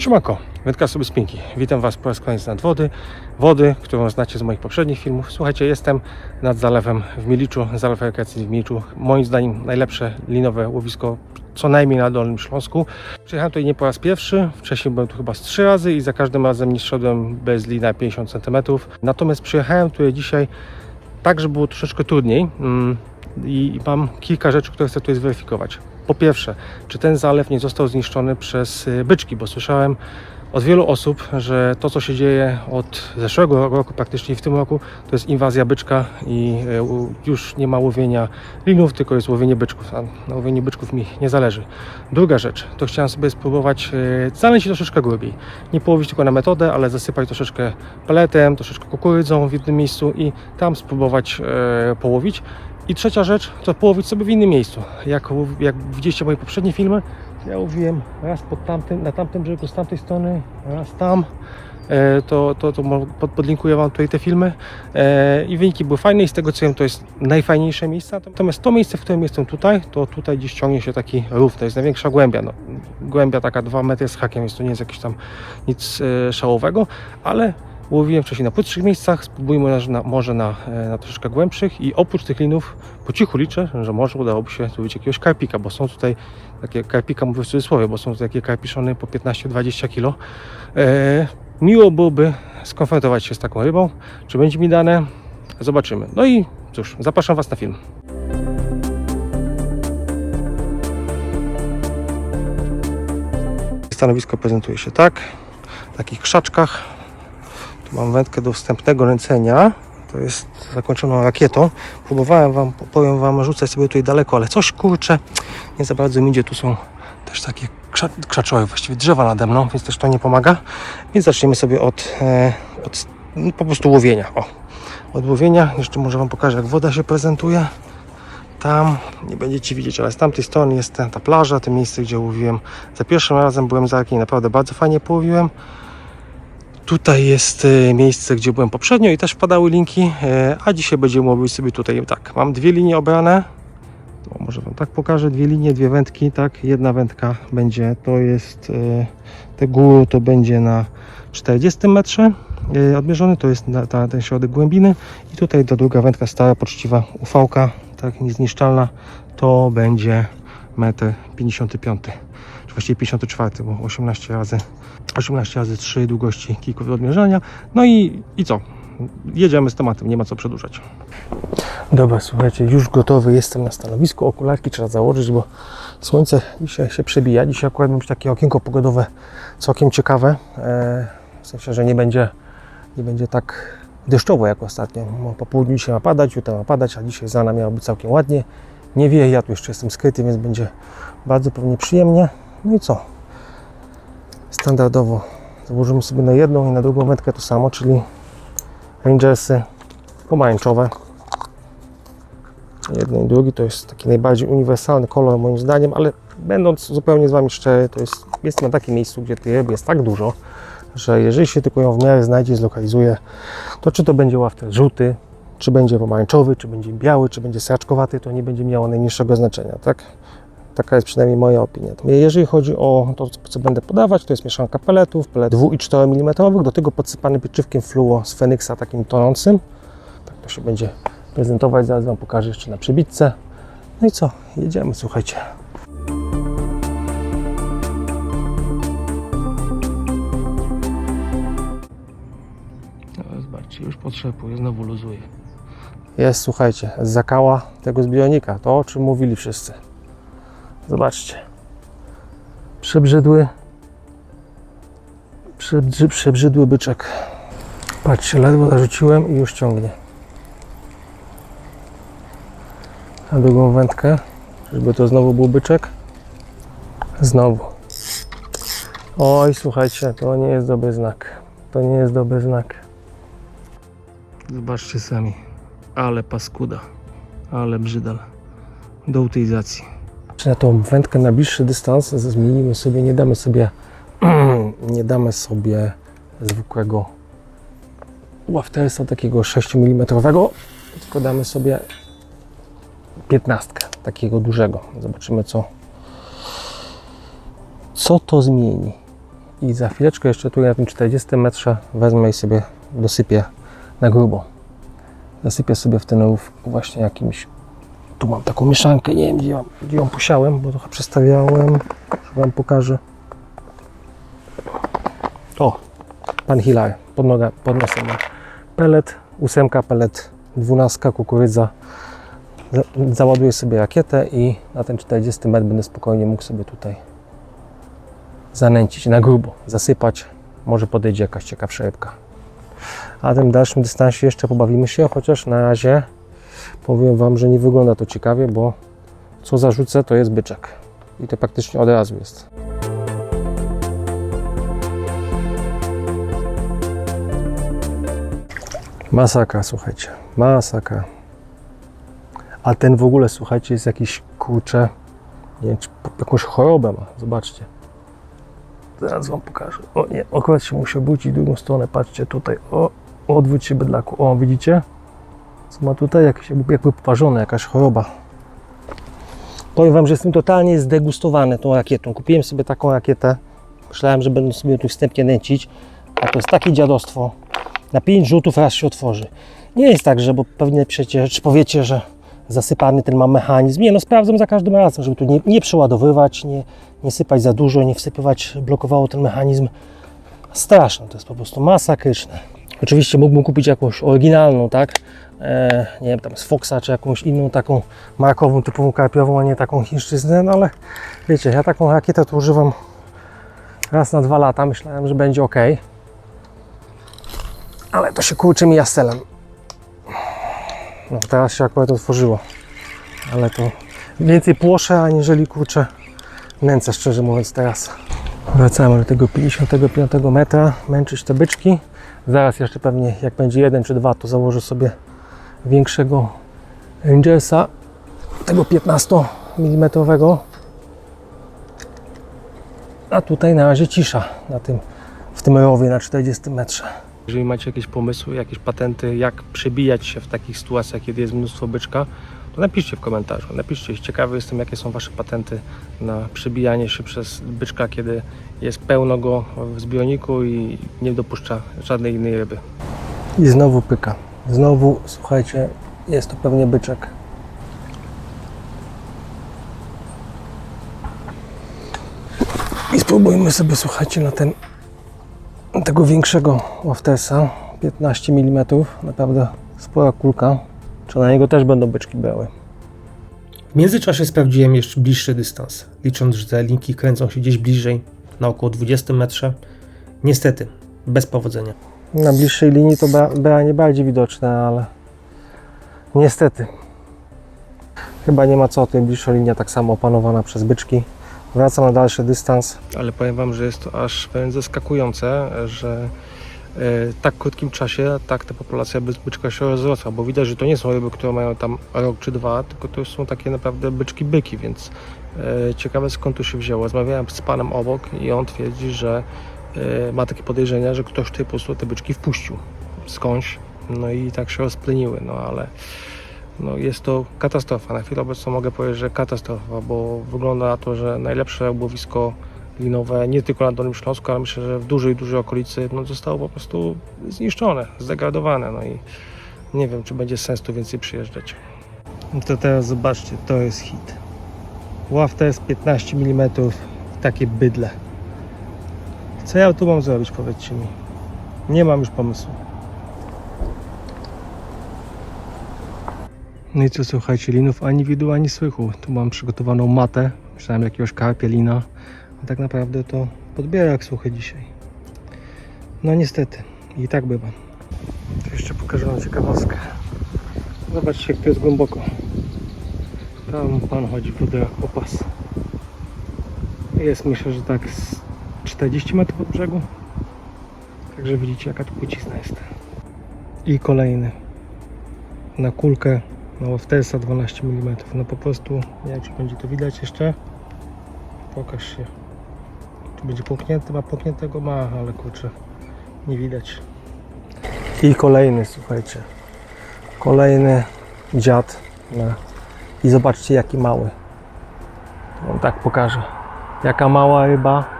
Siemanko, wędka sobie spinki. Witam Was po raz kolejny nad wody. Wody, którą znacie z moich poprzednich filmów. Słuchajcie, jestem nad zalewem w Miliczu, zalew rekreacyjny w Miliczu. Moim zdaniem najlepsze linowe łowisko, co najmniej na Dolnym Śląsku. Przyjechałem tutaj nie po raz pierwszy, wcześniej byłem tu chyba z trzy razy i za każdym razem nie szedłem bez lina 50 cm. Natomiast przyjechałem tutaj dzisiaj tak, że było troszeczkę trudniej mm, i mam kilka rzeczy, które chcę tutaj zweryfikować. Po pierwsze, czy ten zalew nie został zniszczony przez y, byczki, bo słyszałem od wielu osób, że to, co się dzieje od zeszłego roku, praktycznie w tym roku, to jest inwazja byczka i y, już nie ma łowienia linów, tylko jest łowienie byczków. A na byczków mi nie zależy. Druga rzecz, to chciałem sobie spróbować y, zanęcić troszeczkę głębiej. Nie połowić tylko na metodę, ale zasypać troszeczkę peletem, troszeczkę kukurydzą w jednym miejscu i tam spróbować połowić. I trzecia rzecz, to połowić sobie w innym miejscu. Jak, jak widzieliście moje poprzednie filmy, ja łowiłem raz pod tamtym, na tamtym brzegu z tamtej strony, raz tam. E, to, to, to podlinkuję Wam tutaj te filmy. E, I wyniki były fajne i z tego co wiem, to jest najfajniejsze miejsce. Natomiast to miejsce, w którym jestem tutaj, to tutaj gdzieś ciągnie się taki rów, to jest największa głębia. No, głębia taka 2 metry z hakiem, więc to nie jest jakieś tam nic e, szałowego, ale łowiłem wcześniej na płytszych miejscach, spróbujmy na, może na, e, na troszeczkę głębszych i oprócz tych linów po cichu liczę, że może udałoby się złowić jakiegoś karpika, bo są tutaj takie karpika, mówię w cudzysłowie, bo są tutaj takie karpiszony po 15-20 kg. E, miło byłoby skonfrontować się z taką rybą. Czy będzie mi dane? Zobaczymy. No i cóż, zapraszam Was na film. Stanowisko prezentuje się tak, w takich krzaczkach. Tu mam wędkę do wstępnego ręcenia. To jest zakończoną rakietą. Próbowałem wam, powiem wam, rzucać sobie tutaj daleko, ale coś kurczę, nie za bardzo mi idzie. Tu są też takie krza- krzaczowe, właściwie drzewa nade mną, więc też to nie pomaga. Więc zaczniemy sobie od, e, od no, po prostu łowienia. O, od łowienia. Jeszcze może wam pokażę, jak woda się prezentuje. Tam nie będziecie widzieć, ale z tamtej strony jest ta, ta plaża, to miejsce, gdzie łowiłem. Za pierwszym razem byłem za i naprawdę bardzo fajnie połowiłem. Tutaj jest e, miejsce, gdzie byłem poprzednio i też wpadały linki, e, a dzisiaj będziemy łowić sobie tutaj tak. Mam dwie linie obrane. To może Wam tak pokażę. Dwie linie, dwie wędki, tak. Jedna wędka będzie, to jest e, te góry, to będzie na 40 metrze odmierzony, to jest na, ta, ten środek głębiny i tutaj ta druga wędka stara, poczciwa ufałka, tak niezniszczalna, to będzie 1,55 m, właściwie 54, bo 18 razy 18 razy 3 długości kijków do odmierzania. No i, i co? Jedziemy z tematem, nie ma co przedłużać. Dobra, słuchajcie, już gotowy jestem na stanowisku. Okularki trzeba założyć, bo słońce dzisiaj się przebija. Dzisiaj akurat będzie takie okienko pogodowe całkiem ciekawe. E, w sensie, że nie będzie, nie będzie tak deszczowo jak ostatnio. Bo Po południu dzisiaj ma padać, jutro ma padać, a dzisiaj z rana miało być całkiem ładnie. Nie wieje, ja tu jeszcze jestem skryty, więc będzie bardzo pewnie przyjemnie. No i co? Standardowo założymy sobie na jedną i na drugą wędkę to samo, czyli Rangersy pomarańczowe. Jeden i drugi to jest taki najbardziej uniwersalny kolor moim zdaniem, ale będąc zupełnie z Wami szczery, to jest, jest na takim miejscu, gdzie tej ryby jest tak dużo, że jeżeli się tylko ją w miarę znajdzie, zlokalizuje, to czy to będzie ławter żółty, czy będzie pomarańczowy, czy będzie biały, czy będzie sraczkowaty, to nie będzie miało najmniejszego znaczenia, tak? Taka jest przynajmniej moja opinia. Jeżeli chodzi o to, co będę podawać, to jest mieszanka peletów, pelet 2 i 4 mm, do tego podsypany pieczywkiem fluo z Feniksa takim tonącym. Tak to się będzie prezentować, zaraz Wam pokażę jeszcze na przybitce. No i co? Jedziemy, słuchajcie. Zobaczcie, już potrzepuje, znowu luzuje. Jest, słuchajcie, zakała tego zbiornika, to o czym mówili wszyscy. Zobaczcie. Przebrzydły. Przebrzy, przebrzydły byczek. Patrzcie, ledwo zarzuciłem i już ciągnie. Na drugą wędkę. Żeby to znowu był byczek. Znowu. Oj, słuchajcie, to nie jest dobry znak. To nie jest dobry znak. Zobaczcie sami. Ale paskuda. Ale brzydal. Do utylizacji. Na tą wędkę na bliższy dystans zmienimy sobie, nie damy sobie nie damy sobie zwykłego łaftersa takiego 6 mm, tylko damy sobie 15 takiego dużego. Zobaczymy co co to zmieni. I za chwileczkę jeszcze tu na tym 40 metrze wezmę i sobie dosypię na grubo. Zasypię sobie w ten rów właśnie jakimś. Tu mam taką mieszankę, nie wiem gdzie ją, gdzie ją posiałem, bo trochę przestawiałem. Wam pokażę. O, pan Hilar, pod, noga, pod nosem ma pelet, ósemka pelet, dwunastka kukurydza. Za, załaduję sobie rakietę i na ten 40 metr będę spokojnie mógł sobie tutaj zanęcić na grubo, zasypać. Może podejdzie jakaś ciekawsza rybka. A tym dalszym dystansie jeszcze pobawimy się, chociaż na razie powiem Wam, że nie wygląda to ciekawie, bo co zarzucę to jest byczek. I to praktycznie od razu jest. Masakra, słuchajcie. Masakra. A ten w ogóle, słuchajcie, jest jakiś kurczę. Nie wiem, czy jakąś chorobę ma. Zobaczcie. Zaraz wam pokażę. O nie, akurat się musi obrócić drugą stronę. Patrzcie tutaj. O, odwróć się bydlaku. O, widzicie? Co ma tutaj? Jakieś, jakby, poparzone, jakaś choroba. Powiem wam, że jestem totalnie zdegustowany tą rakietą. Kupiłem sobie taką rakietę. Myślałem, że będę sobie tu wstępnie nęcić. A to jest takie dziadostwo. Na 5 rzutów raz się otworzy. Nie jest tak, że bo pewnie przecież powiecie, że zasypany ten ma mechanizm. Nie, no sprawdzam za każdym razem, żeby tu nie, nie przeładowywać, nie, nie sypać za dużo, nie wsypywać, blokowało ten mechanizm. Straszne, to jest po prostu masakryczne. Oczywiście mógłbym kupić jakąś oryginalną, tak? E, nie wiem, tam z Foxa, czy jakąś inną taką markową, typową karpiową, a nie taką chińszczyznę, no ale wiecie, ja taką rakietę tu używam raz na dwa lata. Myślałem, że będzie ok. Ale to się kurczy mi jastelem. No teraz się akurat otworzyło. Ale to więcej płoszę, aniżeli kurczę nęcę, szczerze mówiąc teraz. Wracamy do tego 55 metra, męczyć te byczki. Zaraz jeszcze pewnie jak będzie jeden czy dwa, to założę sobie większego Rangersa, tego 15 mm. A tutaj na razie cisza na tym, w tym rowie na 40 metrze. Jeżeli macie jakieś pomysły, jakieś patenty, jak przebijać się w takich sytuacjach, kiedy jest mnóstwo byczka, to napiszcie w komentarzu. Napiszcie, ciekawy jestem, jakie są Wasze patenty na przebijanie się przez byczka, kiedy jest pełno go w zbiorniku i nie dopuszcza żadnej innej ryby. I znowu pyka. Znowu, słuchajcie, jest to pewnie byczek. I spróbujmy sobie, słuchajcie, na ten tego większego Waftesa 15 mm, naprawdę spora kulka. Czy na niego też będą byczki brały? W międzyczasie sprawdziłem jeszcze bliższy dystans, licząc, że te linki kręcą się gdzieś bliżej, na około 20 metrze. Niestety, bez powodzenia. Na bliższej linii to była nie bardziej widoczne, ale niestety. Chyba nie ma co, tym bliższa linia tak samo opanowana przez byczki. Wracam na dalszy dystans. Ale powiem Wam, że jest to aż wręcz zaskakujące, że w tak krótkim czasie tak ta populacja byczka się rozrosła, bo widać, że to nie są ryby, które mają tam rok czy dwa, tylko to są takie naprawdę byczki byki, więc e, ciekawe skąd to się wzięło. Rozmawiałem z panem obok i on twierdzi, że e, ma takie podejrzenia, że ktoś tutaj po prostu te byczki wpuścił skądś, no i tak się rozpleniły, no ale no jest to katastrofa. Na chwilę obecną mogę powiedzieć, że katastrofa, bo wygląda na to, że najlepsze łowisko linowe nie tylko na Dolnym Śląsku, ale myślę, że w dużej, dużej okolicy no, zostało po prostu zniszczone, zdegradowane. No i nie wiem, czy będzie sens tu więcej przyjeżdżać. No to teraz zobaczcie, to jest hit. Ławta jest 15 mm, takie bydle. Co ja tu mam zrobić, powiedzcie mi. Nie mam już pomysłu. No i co, słuchajcie, linów ani widu, ani słychu. Tu mam przygotowaną matę. Myślałem jakiegoś karpia lina. A tak naprawdę to podbiera jak słuchy dzisiaj. No niestety, i tak bywa. Tu jeszcze pokażę wam ciekawostkę. Zobaczcie, jak to jest głęboko. Tam pan chodzi w wodę po pas. Jest myślę, że tak z 40 metrów od brzegu. Także widzicie, jaka tu płycizna jest. I kolejny. Na kulkę no Waftesa 12 mm. No po prostu, nie wiem czy będzie to widać jeszcze. Pokaż się. Tu będzie puknięty, ma pukniętego ma, ale kurczę, nie widać. I kolejny, słuchajcie. Kolejny dziad. No. I zobaczcie jaki mały. On tak pokaże. Jaka mała ryba.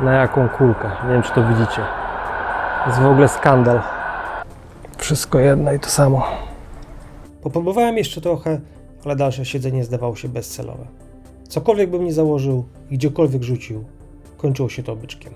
Na jaką kulkę? Nie wiem, czy to widzicie. Jest w ogóle skandal. Wszystko jedno i to samo. Popróbowałem jeszcze trochę, ale dalsze siedzenie zdawało się bezcelowe. Cokolwiek bym nie założył i gdziekolwiek rzucił, kończyło się to obyczkiem.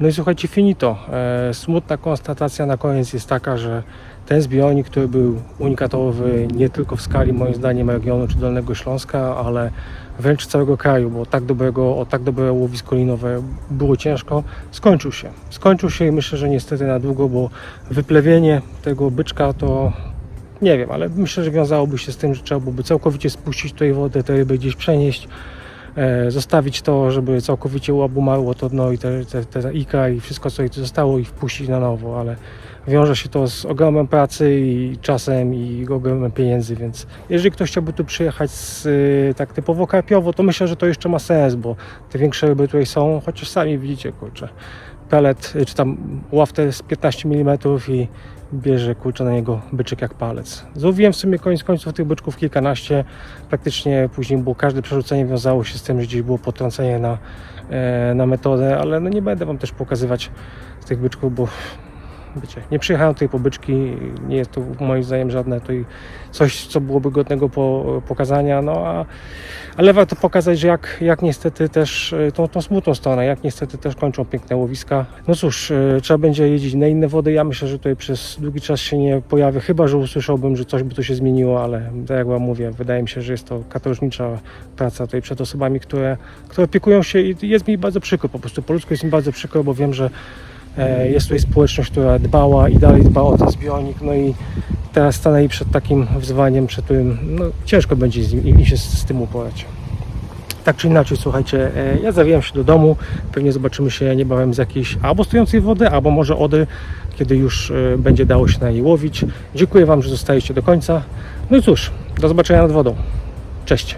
No i słuchajcie, finito. E, smutna konstatacja na koniec jest taka, że ten zbiornik, który był unikatowy nie tylko w skali moim zdaniem regionu czy Dolnego Śląska, ale wręcz całego kraju, bo tak dobrego, o tak dobre łowisko linowe było ciężko, skończył się. Skończył się i myślę, że niestety na długo, bo wyplewienie tego byczka to nie wiem, ale myślę, że wiązałoby się z tym, że trzeba byłoby całkowicie spuścić tutaj wodę, te ryby gdzieś przenieść, zostawić to, żeby całkowicie obumarło to dno i te, te, te ika i wszystko co jej tu zostało i wpuścić na nowo, ale wiąże się to z ogromem pracy i czasem i ogromem pieniędzy, więc jeżeli ktoś chciałby tu przyjechać z, y, tak typowo karpiowo, to myślę, że to jeszcze ma sens, bo te większe ryby tutaj są, chociaż sami widzicie, kurczę, pelet, czy tam łaftę z 15 mm i bierze kurczę na niego byczek jak palec. Złowiłem w sumie koniec końców tych byczków kilkanaście. Praktycznie później było każde przerzucenie wiązało się z tym, że gdzieś było potrącenie na, e, na metodę, ale no nie będę wam też pokazywać tych byczków, bo wiecie, nie przyjechałem tutaj po byczki, nie jest to moim zdaniem żadne tutaj coś, co byłoby godnego po, pokazania, no a ale warto pokazać, że jak, jak niestety też e, tą, tą smutną stronę, jak niestety też kończą piękne łowiska. No cóż, e, trzeba będzie jeździć na inne wody. Ja myślę, że tutaj przez długi czas się nie pojawię, chyba że usłyszałbym, że coś by tu się zmieniło, ale tak jak wam mówię, wydaje mi się, że jest to katorżnicza praca tutaj przed osobami, które, które opiekują się i jest mi bardzo przykro, po prostu po ludzku jest mi bardzo przykro, bo wiem, że jest tutaj społeczność, która dbała i dalej dba o ten zbiornik, no i teraz stanęli przed takim wyzwaniem, przed którym no, ciężko będzie z im się z, z tym uporać. Tak czy inaczej, słuchajcie, e, ja zawijam się do domu, pewnie zobaczymy się niebawem z jakiejś albo stojącej wody, albo może ody, kiedy już e, będzie dało się na niej łowić. Dziękuję Wam, że zostajecie do końca. No i cóż, do zobaczenia nad wodą. Cześć.